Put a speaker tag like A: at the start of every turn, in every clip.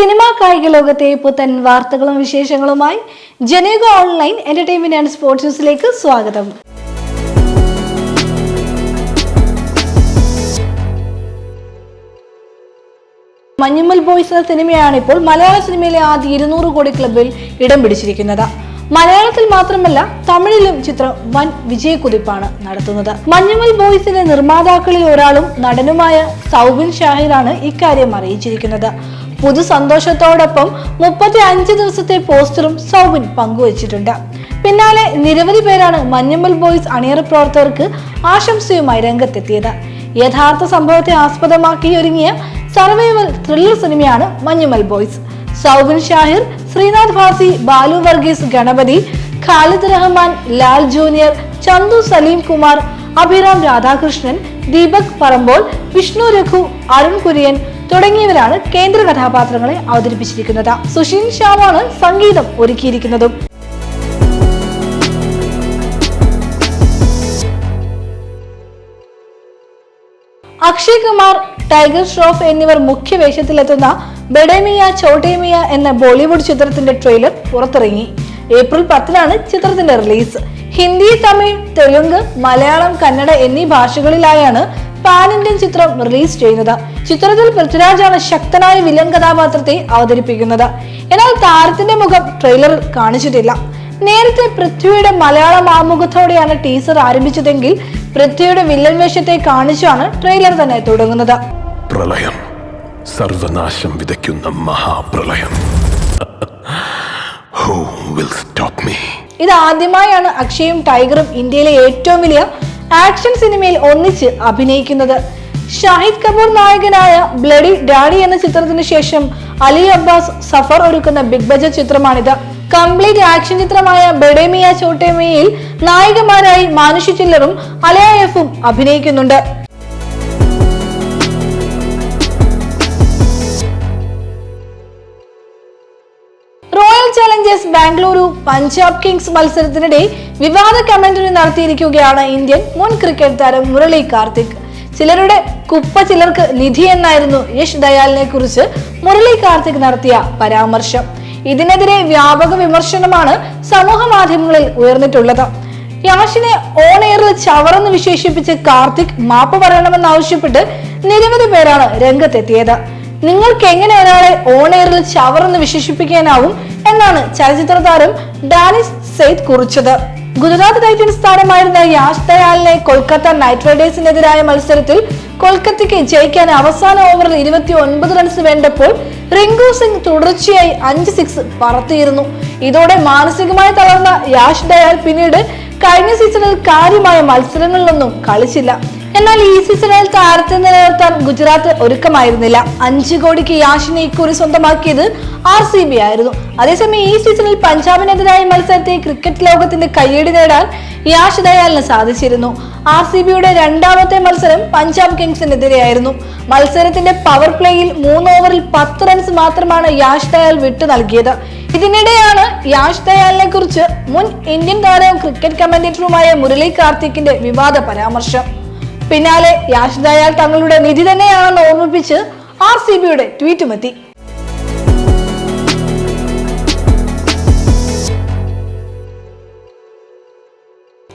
A: Cinema കായിക ലോകത്തെ പുത്തൻ വാർത്തകളും വിശേഷങ്ങളുമായി ജനേക ഓൺലൈൻ എന്റർടൈൻമെന്റ് ആൻഡ് സ്പോർട്സ് ന്യൂസിലേക്ക് സ്വാഗതം. മഞ്ഞുമൽ ബോയ്സ് എന്ന സിനിമയാണ് ഇപ്പോൾ മലയാള സിനിമയിലെ ആദ്യ ഇരുന്നൂറ് കോടി ക്ലബിൽ ഇടം പിടിച്ചിരിക്കുന്നത്. മലയാളത്തിൽ മാത്രമല്ല തമിഴിലും ചിത്രം വൻ വിജയക്കുതിപ്പാണ് നടത്തുന്നത്. മഞ്ഞുമൽ ബോയ്സിന്റെ നിർമ്മാതാക്കളിൽ ഒരാളും നടനുമായ സൗബിൻ ഷാഹിറാണ് ഇക്കാര്യം അറിയിച്ചിരിക്കുന്നത്. പുതു സന്തോഷത്തോടൊപ്പം മുപ്പത്തി അഞ്ച് ദിവസത്തെ പോസ്റ്ററും സൗബിൻ പങ്കുവച്ചിട്ടുണ്ട്. പിന്നാലെ നിരവധി പേരാണ് മഞ്ഞമ്മൽ ബോയ്സ് അണിയറ പ്രവർത്തകർക്ക് ആശംസയുമായി രംഗത്തെത്തിയത്. യഥാർത്ഥ സംഭവത്തെ ആസ്പദമാക്കി ഒരുങ്ങിയ സർവൈവൽ ത്രില്ലർ സിനിമയാണ് മഞ്ഞുമൽ ബോയ്സ്. സൗബിൻ ഷാഹിർ ശ്രീനാഥ് ഭാസി ബാലു വർഗീസ് ഗണപതി ഖാലിദ് റഹ്മാൻ ലാൽ ജൂനിയർ ചന്തു സലീം കുമാർ അഭിറാം രാധാകൃഷ്ണൻ ദീപക് പറമ്പോൾ വിഷ്ണു രഘു അരുൺ കുര്യൻ തുടങ്ങിയവരാണ് കേന്ദ്ര കഥാപാത്രങ്ങളെ അവതരിപ്പിച്ചിരിക്കുന്നത്. സുഷിൻ ശ്യാമാണ് സംഗീതം ഒരുക്കിയിരിക്കുന്നതും. അക്ഷയ് കുമാർ ടൈഗർ ഷ്രോഫ് എന്നിവർ മുഖ്യ വേഷത്തിലെത്തുന്ന ബഡേമിയ ചോട്ടേമിയ എന്ന ബോളിവുഡ് ചിത്രത്തിന്റെ ട്രെയിലർ പുറത്തിറങ്ങി. ഏപ്രിൽ പത്തിനാണ് ചിത്രത്തിന്റെ റിലീസ്. ഹിന്ദി തമിഴ് തെലുങ്ക് മലയാളം കന്നഡ എന്നീ ഭാഷകളിലായാണ് പാൻ ഇന്ത്യൻ ചിത്രം റിലീസ് ചെയ്യുന്നത്. ചിത്രത്തിൽ പൃഥ്വിരാജാണ് ശക്തനായ വില്ലൻ കഥാപാത്രത്തെ അവതരിപ്പിക്കുന്നത്. എന്നാൽ താരത്തിന്റെ മുഖം ട്രെയിലറിൽ കാണിച്ചിട്ടില്ല. നേരത്തെ പൃഥ്വിയുടെ മലയാളം ആമുഖത്തോടെയാണ് ടീസർ ആരംഭിച്ചതെങ്കിൽ പൃഥ്വിയുടെ വില്ലൻ വേഷത്തെ കാണിച്ചാണ് ട്രെയിലർ തന്നെ തുടങ്ങുന്നത്.
B: പ്രളയം. സർവനാശം വിതയ്ക്കുന്ന മഹാപ്രളയം.
A: ഇത് ആദ്യമായാണ് അക്ഷയും ടൈഗറും ഇന്ത്യയിലെ ഏറ്റവും വലിയ ആക്ഷൻ സിനിമയിൽ ഒന്നിച്ച് അഭിനയിക്കുന്നത്. ഷാഹിദ് കപൂർ നായകനായ ബ്ലഡി ഡാഡി എന്ന ചിത്രത്തിന് ശേഷം അലി അബ്ബാസ് സഫർ ഒരുക്കുന്ന ബിഗ് ബജറ്റ് ചിത്രമാണിത്. കംപ്ലീറ്റ് ആക്ഷൻ ചിത്രമായ ബെഡേമിയ ചോട്ടേമിയയിൽ നായികമാരായി മാനുഷി ചില്ലറും അലയ എഫും അഭിനയിക്കുന്നുണ്ട്. ബാംഗ്ലൂരു പഞ്ചാബ് കിങ്സ് മത്സരത്തിനിടെ വിവാദ കമന്ററി നടത്തിയിരിക്കുകയാണ് ഇന്ത്യൻ മുൻ ക്രിക്കറ്റ് താരം മുരളി കാർത്തിക്. ചിലരുടെ കുപ്പ ചിലർക്ക് നിധി എന്നായിരുന്നു യശ് ദയാലിനെ കുറിച്ച് മുരളി കാർത്തിക് നടത്തിയ പരാമർശം. ഇതിനെതിരെ വ്യാപക വിമർശനമാണ് സമൂഹ മാധ്യമങ്ങളിൽ ഉയർന്നിട്ടുള്ളത്. യാഷിനെ ഓൺ എയറിൽ ചവറെന്ന് വിശേഷിപ്പിച്ച് കാർത്തിക് മാപ്പ് പറയണമെന്നാവശ്യപ്പെട്ട് നിരവധി പേരാണ് രംഗത്തെത്തിയത്. നിങ്ങൾക്ക് എങ്ങനെ ഒരാളെ ഓൺ എയറിൽ ചവറെന്ന് വിശേഷിപ്പിക്കാനാവും എന്നാണ് ചലച്ചിത്ര താരം ഡാനിസ് സെയ്ദ് കുറിച്ചത്. ഗുജറാത്ത് ടൈറ്റൻസ് താരമായിരുന്ന യാഷ് ദയാലിനെ കൊൽക്കത്ത നൈറ്റ് റൈഡേഴ്സിനെതിരായ മത്സരത്തിൽ കൊൽക്കത്തയ്ക്ക് ജയിക്കാൻ അവസാന ഓവറിൽ ഇരുപത്തി ഒൻപത് റൺസ് വേണ്ടപ്പോൾ റിങ്കു സിംഗ് തുടർച്ചയായി അഞ്ച് സിക്സ് പറത്തിയിരുന്നു. ഇതോടെ മാനസികമായി തളർന്ന യാഷ് ദയാൽ പിന്നീട് കഴിഞ്ഞ സീസണിൽ കാര്യമായ മത്സരങ്ങളിലൊന്നും കളിച്ചില്ല. എന്നാൽ ഈ സീസണിൽ താരത്തെ നിലനിർത്താൻ ഗുജറാത്ത് ഒരുക്കമായിരുന്നില്ല. അഞ്ച് കോടിക്ക് യാഷിനെ ഇക്കുറി സ്വന്തമാക്കിയത് ആർ സി ബി ആയിരുന്നു. അതേസമയം ഈ സീസണിൽ പഞ്ചാബിനെതിരായ മത്സരത്തെ ക്രിക്കറ്റ് ലോകത്തിന്റെ കയ്യടി നേടാൻ യാഷ് ദയാലിന് സാധിച്ചിരുന്നു. ആർ സി ബിയുടെ രണ്ടാമത്തെ മത്സരം പഞ്ചാബ് കിങ്സിനെതിരെയായിരുന്നു. മത്സരത്തിന്റെ പവർ പ്ലേയിൽ മൂന്ന് ഓവറിൽ പത്ത് റൺസ് മാത്രമാണ് യാഷ് ദയാൽ വിട്ടു നൽകിയത്. ഇതിനിടെയാണ് യാഷ് ദയാലിനെ കുറിച്ച് മുൻ ഇന്ത്യൻ താരവും ക്രിക്കറ്റ് കമന്റേറ്ററുമായ മുരളി കാർത്തിക്കിന്റെ വിവാദ പരാമർശം. പിന്നാലെ യാഷ് ദയാൽ തങ്ങളുടെ നിധി തന്നെയാണെന്ന് ഓർമ്മിപ്പിച്ച് ആർ സി ബിയുടെ ട്വീറ്റുമെത്തി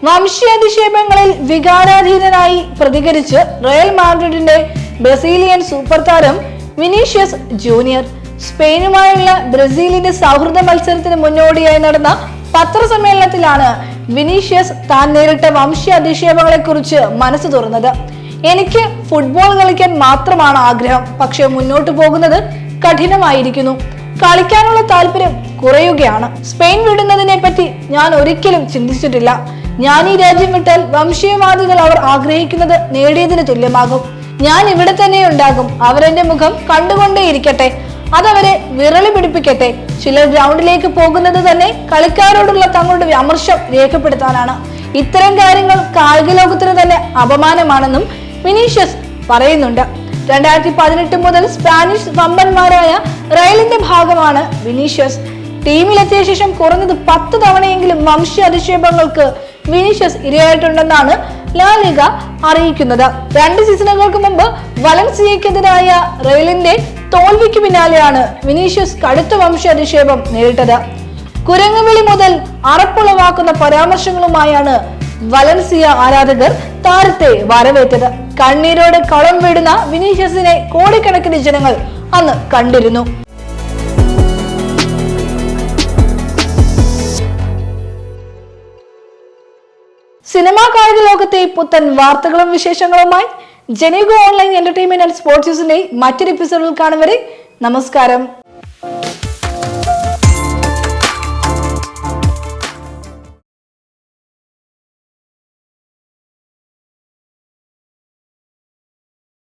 A: വംശീയധിക്ഷേപങ്ങളിൽ വികാരാധീനനായി പ്രതികരിച്ച് റയൽ മാഡ്രിഡിന്റെ ബ്രസീലിയൻ സൂപ്പർ താരം വിനീഷ്യസ് ജൂനിയർ. സ്പെയിനുമായുള്ള ബ്രസീലിന്റെ സൗഹൃദ മത്സരത്തിന് മുന്നോടിയായി നടന്ന പത്രസമ്മേളനത്തിലാണ് വിനീഷ്യസ് താൻ നേരിട്ട വംശീയ അധിക്ഷേപങ്ങളെ കുറിച്ച് മനസ്സ് തുറന്നത്. എനിക്ക് ഫുട്ബോൾ കളിക്കാൻ മാത്രമാണ് ആഗ്രഹം. പക്ഷെ മുന്നോട്ട് പോകുന്നത് കഠിനമായിരിക്കുന്നു. കളിക്കാനുള്ള താല്പര്യം കുറയുകയാണ്. സ്പെയിൻ വിടുന്നതിനെ പറ്റി ഞാൻ ഒരിക്കലും ചിന്തിച്ചിട്ടില്ല. ഞാൻ ഈ രാജ്യം വിട്ടാൽ വംശീയവാദികൾ അവർ ആഗ്രഹിക്കുന്നത് നേടിയതിന് തുല്യമാകും. ഞാൻ ഇവിടെ തന്നെ ഉണ്ടാകും അവരെന്റെ മുഖം കണ്ടുകൊണ്ടേയിരിക്കട്ടെ. അതവരെ വിരളി പിടിപ്പിക്കട്ടെ. ചിലർ ഗ്രൗണ്ടിലേക്ക് പോകുന്നത് തന്നെ കളിക്കാരോടുള്ള തങ്ങളുടെ വിമർശം രേഖപ്പെടുത്താനാണ്. ഇത്തരം കാര്യങ്ങൾ കായിക ലോകത്തിന് തന്നെ അപമാനമാണെന്നും വിനീഷ്യസ് പറയുന്നുണ്ട്. രണ്ടായിരത്തി പതിനെട്ട് മുതൽ സ്പാനിഷ് വമ്പന്മാരായ റയലിന്റെ ഭാഗമാണ് വിനീഷ്യസ്. ടീമിലെത്തിയ ശേഷം കുറഞ്ഞത് പത്ത് തവണയെങ്കിലും വംശീയ അധിക്ഷേപങ്ങൾക്ക് വിനീഷ്യസ് ഇരയായിട്ടുണ്ടെന്നാണ് ലാലിക അറിയിക്കുന്നത്. രണ്ട് സീസണുകൾക്ക് മുമ്പ് വലൻസിയക്കെതിരായ റയലിന്റെ തോൽവിക്ക് പിന്നാലെയാണ് വിനീഷ്യസ് കടുത്ത വംശാധിക്ഷേപം നേരിട്ടത്. കുരങ്ങുവിളി മുതൽ അറപ്പുളവാക്കുന്ന പരാമർശങ്ങളുമായാണ് വലൻസിയ ആരാധകർ താരത്തെ വരവേറ്റത്. കണ്ണീരോട് കളം വിടുന്ന വിനീഷ്യസിനെ കോടിക്കണക്കിന് ജനങ്ങൾ അന്ന് കണ്ടിരുന്നു. സിനിമാ കായിക ലോകത്തെ പുത്തൻ വാർത്തകളും വിശേഷങ്ങളുമായി ജനീഗോ ഓൺലൈൻ എന്റർടൈൻമെന്റ് ആൻഡ് സ്പോർട്സ് ന്യൂസിന്റെ മറ്റൊരു എപ്പിസോഡിൽ കാണും വരെ നമസ്കാരം.